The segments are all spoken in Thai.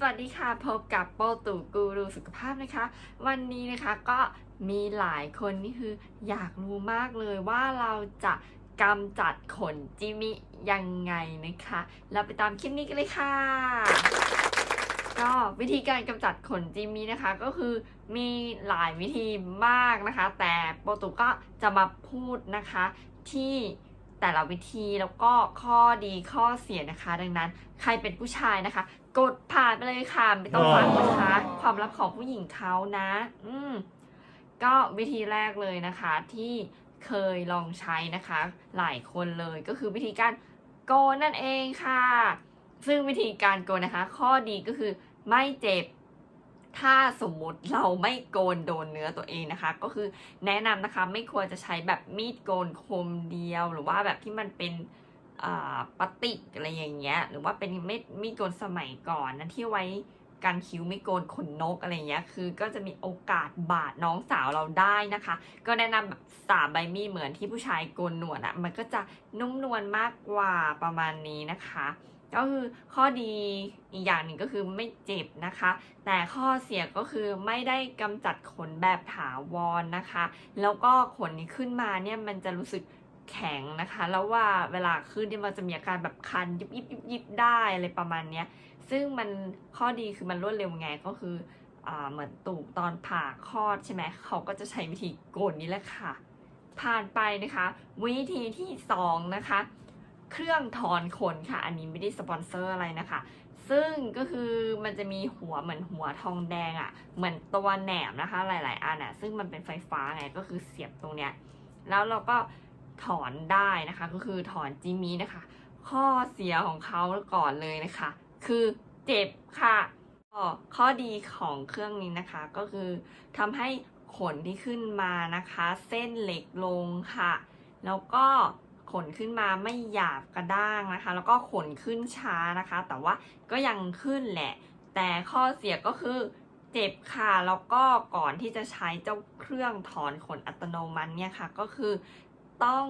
สวัสดีค่ะพบกับโปตุกูรูสุขภาพนะคะ วันนี้นะคะก็มีหลายคนนี่คืออยากรู้มากเลยว่าเราจะกำจัดขนจิมิยังไงนะคะ เราไปตามคลิปนี้กันเลยค่ะ ก็วิธีการกำจัดขนจิมินะคะก็คือมีหลายวิธีมากนะคะ แต่โปตุก็จะมาพูดนะคะที่ แต่ละวิธีแล้วก็ข้อดีข้อเสียนะคะ ดังนั้นใครเป็นผู้ชายนะคะ กดผ่านไปเลยค่ะ ไม่ต้องฟังนะคะ ความลับของผู้หญิงเขานะ อืมก็วิธีแรกเลยนะคะที่เคยลองใช้นะคะ หลายคนเลยก็คือวิธีการโกนนั่นเองค่ะ ซึ่งวิธีการโกนนะคะ ข้อดีก็คือไม่เจ็บ ถ้าสมมุติเราไม่โกนโดนเนื้อตัวเองนะคะ ก็คือแนะนำนะคะไม่ควรจะใช้แบบมีดโกนคมเดียว หรือว่าแบบที่มันเป็นปะติกอะไรอย่างเงี้ย หรือว่าเป็นมีดมีดโกนสมัยก่อนนะที่ไว้กันคิ้วไม่โกนขนนกอะไรเงี้ย คือก็จะมีโอกาสบาดน้องสาวเราได้นะคะ ก็แนะนำแบบสาบใบมีดเหมือนที่ผู้ชายโกนหนวดอะ่ะ มันก็จะนุ่มนวลมากกว่าประมาณนี้นะคะ ก็คือข้อดีอีกอย่างหนึ่งก็คือไม่เจ็บนะคะ แต่ข้อเสียก็คือไม่ได้กำจัดขนแบบถาวรนะคะ แล้วก็ขนนี้ขึ้นมาเนี่ยมันจะรู้สึกแข็งนะคะ แล้วว่าเวลาขึ้นเนี่ยมันจะมีอาการแบบคันยิบยิบยิบยิบได้อะไรประมาณเนี้ยซึ่งมันข้อดีคือมันรวดเร็วไงก็คือเหมือนตูบตอนผ่าคลอดใช่ไหมเขาก็จะใช้วิธีโกนนี้แหละค่ะ ผ่านไปนะคะ วิธีที่สองนะคะ เครื่องถอนขนค่ะ อันนี้ไม่ได้สปอนเซอร์อะไรนะคะ ซึ่งก็คือมันจะมีหัวเหมือนหัวทองแดงอะ่ะ เหมือนตัวแหนมนะคะ หลาย ๆ อันอะ่ะ ซึ่งมันเป็นไฟฟ้าไงก็คือเสียบตรงเนี้ย แล้วเราก็ถอนได้นะคะ ก็คือถอนจิมีนะคะ ข้อเสียของเขาก่อนเลยนะคะ คือเจ็บค่ะข้อดีของเครื่องนี้นะคะ ก็คือทำให้ขนที่ขึ้นมานะคะ เส้นเล็กลงค่ะ แล้วก็ ขนขึ้นมาไม่หยาบกระด้างนะคะ แล้วก็ขนขึ้นช้านะคะ แต่ว่าก็ยังขึ้นแหละ แต่ข้อเสียก็คือเจ็บค่ะ แล้วก็ก่อนที่จะใช้เจ้าเครื่องถอนขนอัตโนมัติเนี่ยค่ะ ก็คือต้อง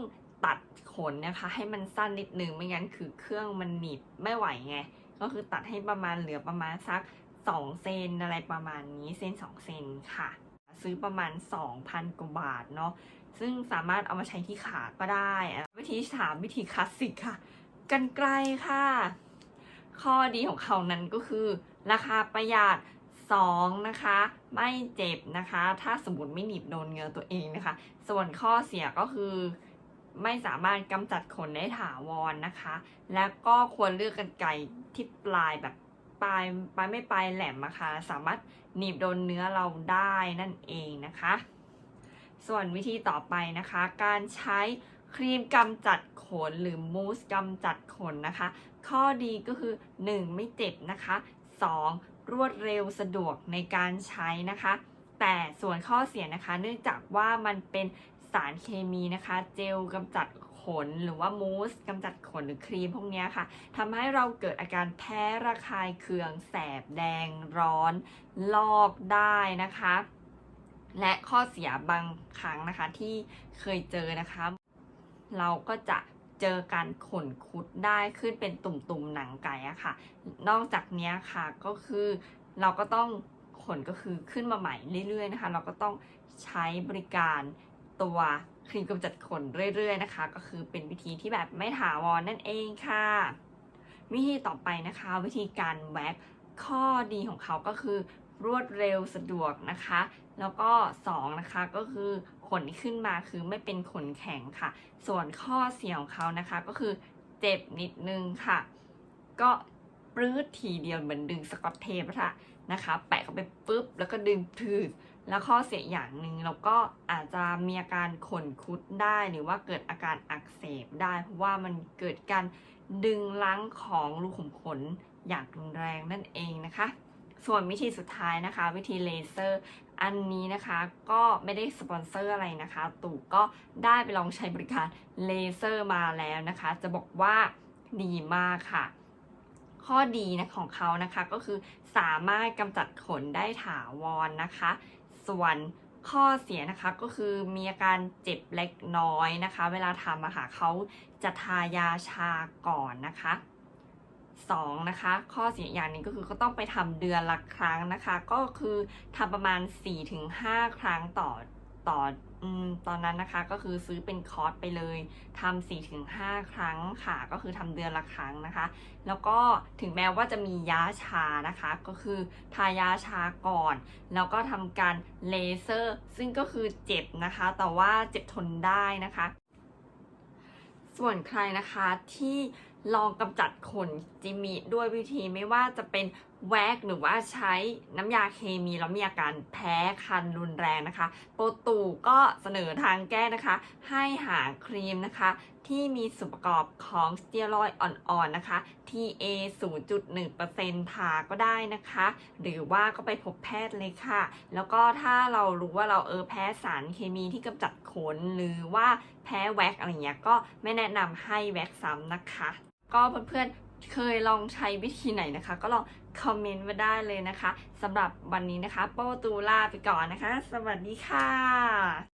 ตัดขนนะคะ ให้มันสั้นนิดนึงไม่งั้นคือเครื่องมันหนีบไม่ไหวไง ก็คือตัดให้ประมาณเหลือประมาณสัก 2 เซนอะไรประมาณนี้เซน2 เซนค่ะ ซื้อประมาณ 2,000กว่าบาทเนาะซึ่งสามารถเอามาใช้ที่ขาก็ได้ วิธีสามวิธีคลาสสิกค่ะ กันไกลค่ะ ข้อดีของเขานั้นก็คือ ราคาประหยัด2นะคะ ไม่เจ็บนะคะ ถ้าสมมติไม่หนีบโดนเงือตัวเองนะคะ ส่วนข้อเสียก็คือไม่สามารถกำจัดขนได้ถาวรนะคะ และก็ควรเลือกกันไกรที่ปลายแบบปลายปลายไม่ปลายแหลมนะคะ สามารถหนีบโดนเนื้อเราได้นั่นเองนะคะ ส่วนวิธีต่อไปนะคะ การใช้ ครีมกำจัดขนหรือมูสกำจัดขนนะคะ ข้อดีก็คือ 1. ไม่เจ็บนะคะ 2. รวดเร็วสะดวกในการใช้นะคะ แต่ส่วนข้อเสียนะคะ เนื่องจากว่ามันเป็นสารเคมีนะคะ เจลกำจัดขนหรือว่ามูสกำจัดขนหรือครีมพวกนี้ค่ะทำให้เราเกิดอาการแพ้ระคายเคือง แสบแดงร้อน ลอกได้นะคะ และข้อเสียบางครั้งนะคะที่เคยเจอนะคะ เราก็จะเจอการขนคุดได้ขึ้นเป็นตุ่มๆหนังไก่อะค่ะ นอกจากนี้ค่ะก็คือเราก็ต้องขนก็คือขึ้นมาใหม่เรื่อยๆนะคะ เราก็ต้องใช้บริการตัวครีมกำจัดขนเรื่อยๆนะคะ ก็คือเป็นวิธีที่แบบไม่ถาวรนั่นเองค่ะ วิธีต่อไปนะคะ วิธีการแว็กข้อดีของเขาก็คือรวดเร็วสะดวกนะคะ แล้วก็ 2 นะคะก็คือ ขนขึ้นมาคือไม่เป็นขนแข็งค่ะ ส่วนข้อเสียของเขานะคะก็คือเจ็บนิดนึงค่ะ ก็ปลื้ดทีเดียวเหมือนดึงสกอตเทปอะนะคะ แปะเข้าไปปุ๊บแล้วก็ดึงพืดแล้วข้อเสียอย่างหนึ่งเราก็อาจจะมีอาการขนคุดได้หรือว่าเกิดอาการอักเสบได้เพราะว่ามันเกิดการดึงล้างของรูขุมขนอย่างรุนแรงนั่นเองนะคะ ส่วนวิธีสุดท้ายนะคะ วิธีเลเซอร์ อันนี้นะคะก็ไม่ได้สปอนเซอร์อะไรนะคะ ตู่ก็ได้ไปลองใช้บริการเลเซอร์มาแล้วนะคะ จะบอกว่าดีมากค่ะ ข้อดีนะของเขานะคะก็คือสามารถกำจัดขนได้ถาวรนะคะ ส่วนข้อเสียนะคะก็คือมีอาการเจ็บเล็กน้อยนะคะ เวลาทำอะค่ะเขาจะทายาชาก่อนนะคะ 2นะคะข้อเสียอย่างหนึงก็คือก็ต้องไปทำเดือนละครั้งนะคะ ก็คือทำประมาณ 4-5 ครั้งต่อต่ออตอนนั้นนะคะก็คือซื้อเป็นคอร์สไปเลยทำ4-5ครั้งค่ะ ก็คือทำเดือนละครั้งนะคะ แล้วก็ถึงแม้ว่าจะมียาชานะคะ ก็คือทายาชาก่อน แล้วก็ทำการเลเซอร์ ซึ่งก็คือเจ็บนะคะ แต่ว่าเจ็บทนได้นะคะ ส่วนใครนะคะที่ ลองกำจัดขนจิมิด้วยวิธีไม่ว่าจะเป็นแว็กหรือว่าใช้น้ำยาเคมีแล้วมีอาการแพ้คันรุนแรงนะคะ โปรตูก็เสนอทางแก้นะคะ ให้หาครีมนะคะ ที่มีส่วนประกอบของสเตียรอยด์อ่อนๆนะคะ TA 0.1%ทาก็ได้นะคะ หรือว่าก็ไปพบแพทย์เลยค่ะ แล้วก็ถ้าเรารู้ว่าเราเออแพ้สารเคมีที่กำจัดขน หรือว่าแพ้แว็กอะไรเงี้ยก็ไม่แนะนำให้แว็กซ้ำนะคะ ก็เพื่อนๆเคยลองใช้วิธีไหนนะคะ ก็ลองคอมเมนต์มาได้เลยนะคะสำหรับวันนี้นะคะ โปตูลาไปก่อนนะคะ สวัสดีค่ะ